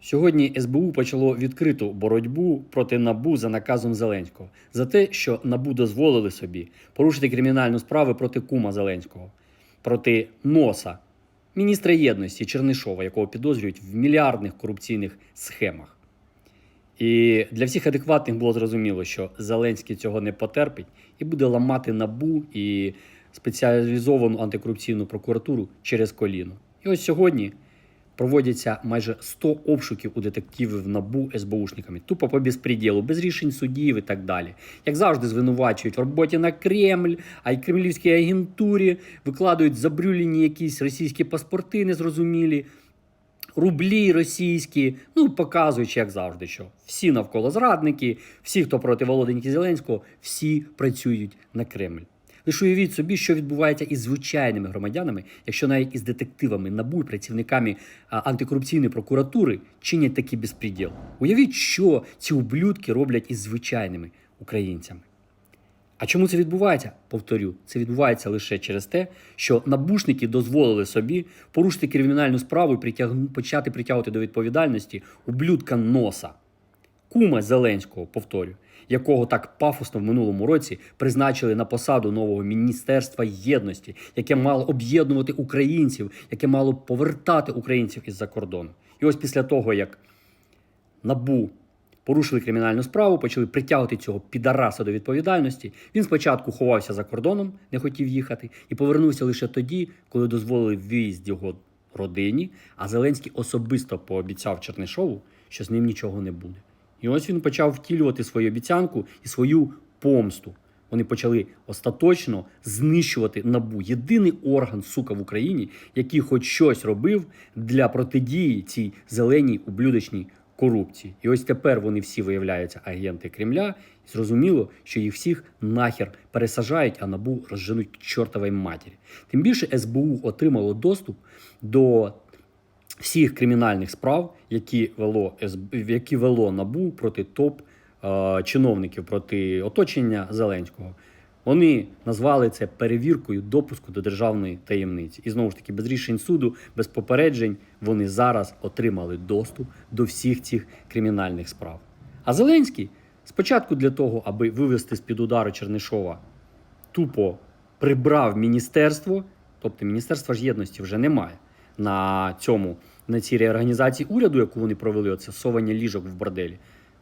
Сьогодні СБУ почало відкриту боротьбу проти НАБУ за наказом Зеленського за те, що НАБУ дозволили собі порушити кримінальну справу проти кума Зеленського, проти носа, міністра єдності Чернишова, якого підозрюють в мільярдних корупційних схемах. І для всіх адекватних було зрозуміло, що Зеленський цього не потерпить і буде ламати набу і спеціалізовану антикорупційну прокуратуру через коліно. І ось сьогодні проводяться майже 100 обшуків у детективів НАБУ СБУшниками, тупо по безпреділу, без рішень судів і так далі. Як завжди, звинувачують в роботі на Кремль, а й кремлівській агентурі викладають забрюлені якісь російські паспорти незрозумілі рублі російські, ну показуючи, як завжди, що всі навколо зрадники, всі, хто проти Володеньки Зеленського, всі працюють на Кремль. Лише уявіть собі, що відбувається із звичайними громадянами, якщо навіть із детективами НАБУ і працівниками антикорупційної прокуратури чинять такий безпреділ. Уявіть, що ці ублюдки роблять із звичайними українцями. А чому це відбувається? Повторю, це відбувається лише через те, що набушники дозволили собі порушити кримінальну справу і притягну, почати притягувати до відповідальності ублюдка носа, кума Зеленського, повторю, якого так пафосно в минулому році призначили на посаду нового міністерства єдності, яке мало об'єднувати українців, яке мало повертати українців із-за кордону. І ось після того, як набу порушили кримінальну справу, почали притягувати цього підараса до відповідальності. Він спочатку ховався за кордоном, не хотів їхати, і повернувся лише тоді, коли дозволили виїзд його родині. А Зеленський особисто пообіцяв Чернишову, що з ним нічого не буде. І ось він почав втілювати свою обіцянку і свою помсту. Вони почали остаточно знищувати набу. Єдиний орган сука в Україні, який хоч щось робив для протидії цій зеленій ублюдочній корупції. І ось тепер вони всі виявляються агенти Кремля. І зрозуміло, що їх всіх нахер пересажають, а набу розженуть к чортовій матері. Тим більше СБУ отримало доступ до всіх кримінальних справ, які вело які вело набу проти топ е, чиновників, проти оточення Зеленського. Вони назвали це перевіркою допуску до державної таємниці. І знову ж таки, без рішень суду, без попереджень, вони зараз отримали доступ до всіх цих кримінальних справ. А Зеленський спочатку для того, аби вивести з під удару Чернишова, тупо прибрав міністерство, тобто Міністерства ж єдності вже немає на цьому, на цій реорганізації уряду, яку вони провели, оце совання ліжок в борделі.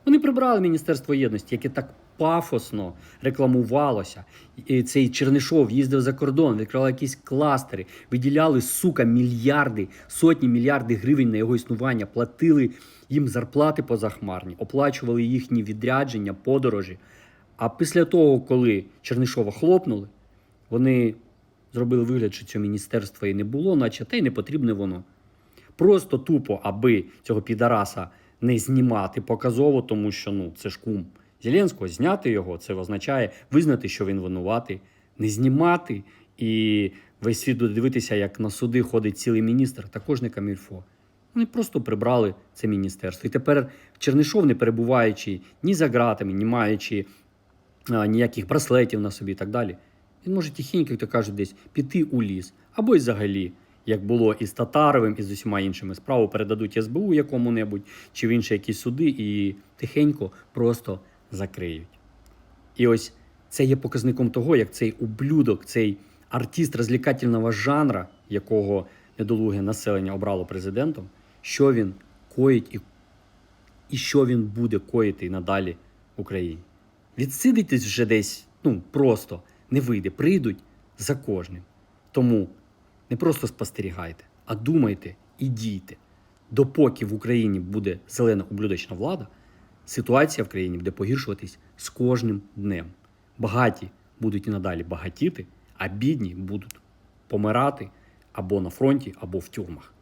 Вони прибрали Міністерство єдності, яке так пафосно рекламувалося. І цей Чернишов їздив за кордон, відкривав якісь кластери, виділяли, сука, мільярди, сотні мільярди гривень на його існування, платили їм зарплати позахмарні, оплачували їхні відрядження, подорожі. А після того, коли Чернишова хлопнули, вони зробили вигляд, що цього міністерства і не було, наче та й не потрібне воно. Просто тупо, аби цього підараса не знімати показово, тому що ну це ж кум Зеленського, зняти його, це означає визнати, що він винуватий, не знімати і весь світ дивитися, як на суди ходить цілий міністр, також не камільфо. Вони просто прибрали це міністерство. І тепер Чернишов, не перебуваючи ні за ґратами, ні маючи а, ніяких браслетів на собі і так далі, він може тихенько, як то кажуть, десь піти у ліс або й взагалі як було із Татаровим, і з усіма іншими справу передадуть СБУ якому-небудь чи в інші якісь суди, і тихенько просто закриють. І ось це є показником того, як цей ублюдок, цей артист розлікательного жанра, якого недолуге населення обрало президентом, що він коїть і, і що він буде коїти надалі в Україні. Відсидитись вже десь, ну просто не вийде, прийдуть за кожним. Тому не просто спостерігайте, а думайте і дійте. Допоки в Україні буде зелена ублюдочна влада, ситуація в країні буде погіршуватись з кожним днем. Багаті будуть і надалі багатіти, а бідні будуть помирати або на фронті, або в тюрмах.